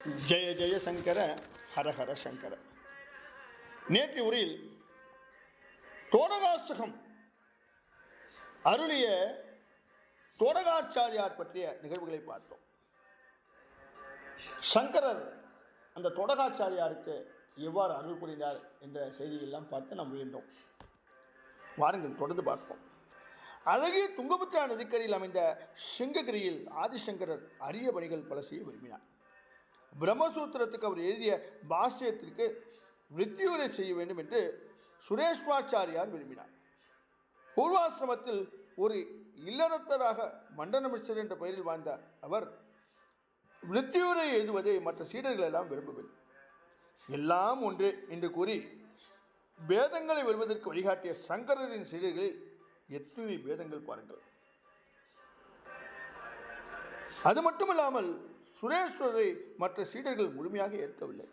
ஜெய ஜெய சங்கர ஹரஹர சங்கர. நேற்று உரையில் தோடகாஷ்டகம் அருளிய தோடகாச்சாரியார் பற்றிய நிகழ்வுகளை பார்த்தோம். சங்கரர் அந்த தோடகாச்சாரியாருக்கு எவ்வாறு அருள் புரிந்தார் என்ற செய்தியெல்லாம் பார்த்து நாம் வேண்டும் வாருங்கள் தொடர்ந்து பார்ப்போம். அழகிய துங்கபுத்திரா நதிக்கரையில் அமைந்த சிங்ககிரியில் ஆதிசங்கரர் அரிய பணிகள் பல செய்ய விரும்பினார். பிரம்மசூத்திரத்துக்கு அவர் எழுதிய பாஷ்யத்திற்கு விருத்தியுரை செய்ய வேண்டும் என்று சுரேஷ்வாச்சாரியார் விரும்பினார். பூர்வாசிரமத்தில் ஒரு இல்லறத்தராக மண்டனமிச்சர் என்ற பெயரில் வாழ்ந்த அவர் விருத்தியுரை எழுதுவதை மற்ற சீடர்கள் எல்லாம் விரும்பவில்லை. எல்லாம் ஒன்று என்று கூறி வேதங்களை வெல்வதற்கு வழிகாட்டிய சங்கரரின் சீடர்களில் எத்தனை வேதங்கள் பாருங்கள். அது மட்டுமல்லாமல் சுரேஸ்வரரை மற்ற சீடர்கள் முழுமையாக ஏற்கவில்லை.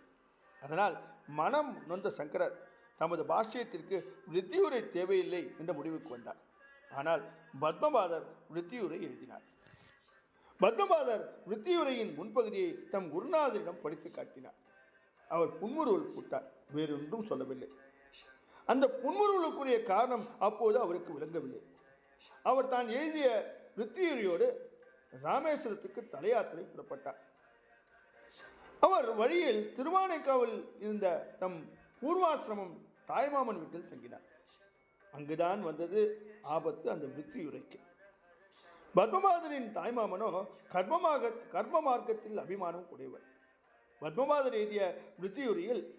அதனால் மனம் நொந்த சங்கரர் தமது பாஷ்யத்திற்கு விருத்தியுரை தேவையில்லை என்ற முடிவுக்கு வந்தார். ஆனால் பத்மபாதர் விருத்தியுரை எழுதினார். பத்மபாதர் விருத்தியுரையின் முன்பகுதியை தம் குருநாதரிடம் படித்து காட்டினார். அவர் புன்முறுவல் பூத்தார். வேறொன்றும் சொல்லவில்லை. அந்த புன்முறுவலுக்குரிய காரணம் அப்போது அவருக்கு விளங்கவில்லை. அவர் தான் எழுதிய விருத்தியுரையோடு ராமேஸ்வரத்துக்கு தலையாத்திரை புறப்பட்டார். அவர் வழியில் திருவானைக்காவில் இருந்த தம் பூர்வாசிரமம் தாய்மாமன் வீட்டில் தங்கினார். அங்குதான் வந்தது ஆபத்து அந்த விருத்தியுரைக்கு. பத்மபாதரின் தாய்மாமனோ கர்மமாக கர்ம மார்க்கத்தில் அபிமானம் கூடியவர். பத்மபாதர் எழுதிய விருத்தியுரையில்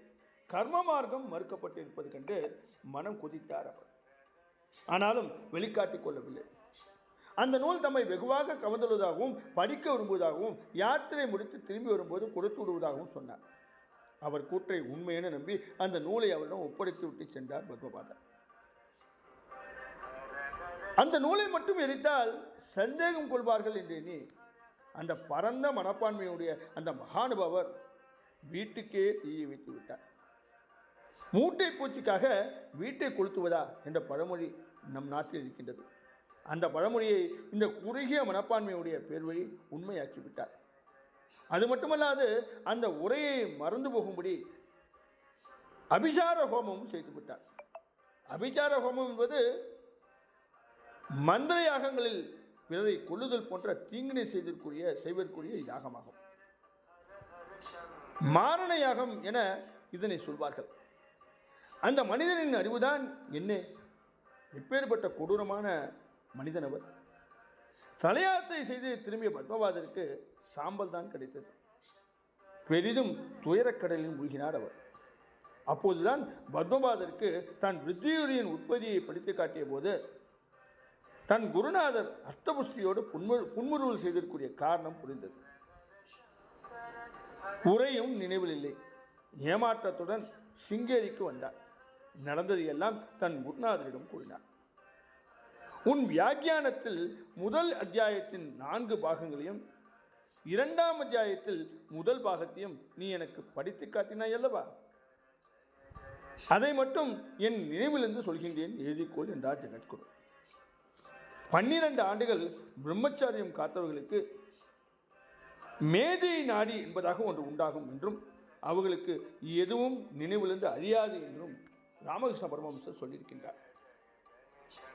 கர்ம மார்க்கம் மறுக்கப்பட்டிருப்பது கண்டு மனம் குதித்தார் அவர். ஆனாலும் வெளிக்காட்டிக் கொள்ளவில்லை. அந்த நூல் தம்மை வெகுவாக கவர்ந்துள்ளதாகவும் படிக்க விரும்புவதாகவும் யாத்திரை முடித்து திரும்பி வரும்போது கொடுத்து விடுவதாகவும் சொன்னார். அவர் கூற்றை உண்மையென நம்பி அந்த நூலை அவரிடம் ஒப்படைத்து விட்டு சென்றார் பத்மபாதர் அந்த நூலை மட்டும் எரித்தால் சந்தேகம் கொள்வார்கள் என்று எண்ணி அந்த பரந்த மனப்பான்மையுடைய அந்த மகானுபவர் வீட்டுக்கே தீயை வைத்து விட்டார். மூட்டை பூச்சிக்காக வீட்டை கொளுத்துவதா என்ற பழமொழி நம் நாட்டில் இருக்கின்றது. அந்த பழமொழியை இந்த குறுகிய மனப்பான்மையுடைய பேர்வழி உண்மையாக்கிவிட்டார். அது மட்டுமல்லாது அந்த உரையை மறந்து போகும்படி அபிசார ஹோமமும் செய்து விட்டார். அபிசார ஹோமம் என்பது மந்திர யாகங்களில் பிறரை கொள்ளுதல் போன்ற தீங்கினை செய்திருக்கூடிய செய்வதற்குரிய யாகமாகும். மாரண யாகம் என இதனை சொல்வார்கள். அந்த மனிதனின் அறிவுதான் என்ன? எப்பேற்பட்ட கொடூரமான மனிதன் அவர் செய்து திரும்பிய பத்மபாதருக்கு சாம்பல் தான் கிடைத்தது. பெரிதும் துயரக்கடலில் மூழ்கினார் அவர். அப்போதுதான் பத்மபாதருக்கு தான் வித்தியூரியின் உற்பத்தியை படித்து காட்டிய போது தன் குருநாதர் அர்த்தபுஷ்டியோடு புன்மு புன்முறுவல் செய்திருக்கூடிய காரணம் புரிந்தது. உரையும் நினைவில் இல்லை. ஏமாற்றத்துடன் சிங்கேரிக்கு வந்தார். நடந்தது எல்லாம் தன் குருநாதரிடம் கூறினார். உன் வியாக்கியானத்தில் முதல் அத்தியாயத்தின் நான்கு பாகங்களையும் இரண்டாம் அத்தியாயத்தில் முதல் பாகத்தையும் நீ எனக்கு படித்து காட்டினாய் அல்லவா? அதை மட்டும் என் நினைவிலிருந்து சொல்கின்றேன் எழுதிக்கொள் என்றார் ஜெகத்குரு. பன்னிரண்டு ஆண்டுகள் பிரம்மச்சாரியம் காத்தவர்களுக்கு மேதை நாடி என்பதாக ஒன்று உண்டாகும் என்றும் அவர்களுக்கு எதுவும் நினைவிலிருந்து அறியாது என்றும் ராமகிருஷ்ண பரமஹம்சர் சொல்லியிருக்கின்றார்.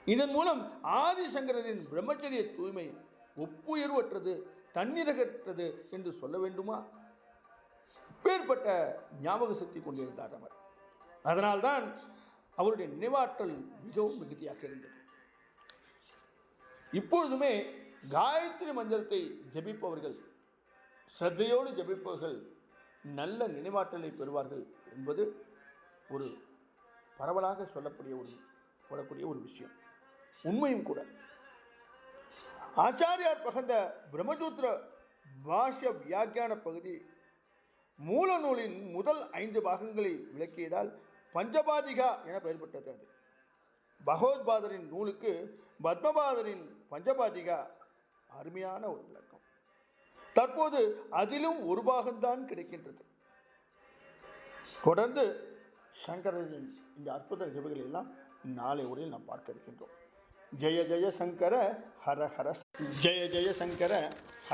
இதன் மூலம் ஆதிசங்கரரின் பிரம்மச்சரிய தூய்மை ஒப்புயர்வற்றது தன்னிறகற்றது என்று சொல்ல வேண்டுமா? பேர்பட்ட ஞாபக சக்தி கொண்டிருந்தார் அவர். அதனால்தான் அவருடைய நினைவாற்றல் மிகவும் மிகுதியாக இருந்தது. இப்பொழுதுமே காயத்ரி மந்திரத்தை ஜபிப்பவர்கள் ஸ்ரத்தையோடு ஜபிப்பவர்கள் நல்ல நினைவாற்றலை பெறுவார்கள் என்பது ஒரு பரவலாக சொல்லக்கூடிய ஒரு சொல்லக்கூடிய ஒரு விஷயம். உண்மையும் கூட. ஆச்சாரியார் பகந்த பிரம்மசூத்திர பாஷ்ய வியாக்கியான பகுதி மூல நூலின் முதல் ஐந்து பாகங்களை விளக்கியதால் பஞ்சபாதிகா என பெயர் பெற்றது அது. பகவத்பாதரின் நூலுக்கு பத்மபாதரின் பஞ்சபாதிகா அருமையான ஒரு விளக்கம். தற்போது அதிலும் ஒரு பாகம்தான் கிடைக்கின்றது. தொடர்ந்து சங்கரரின் இந்த அற்புத நிகழ்வுகளை எல்லாம் நாளை உரையில் நாம் பார்க்க இருக்கின்றோம். ஜெய ஜெய சங்கர ஹர ஹர ஜெய ஜெய சங்கர ஹர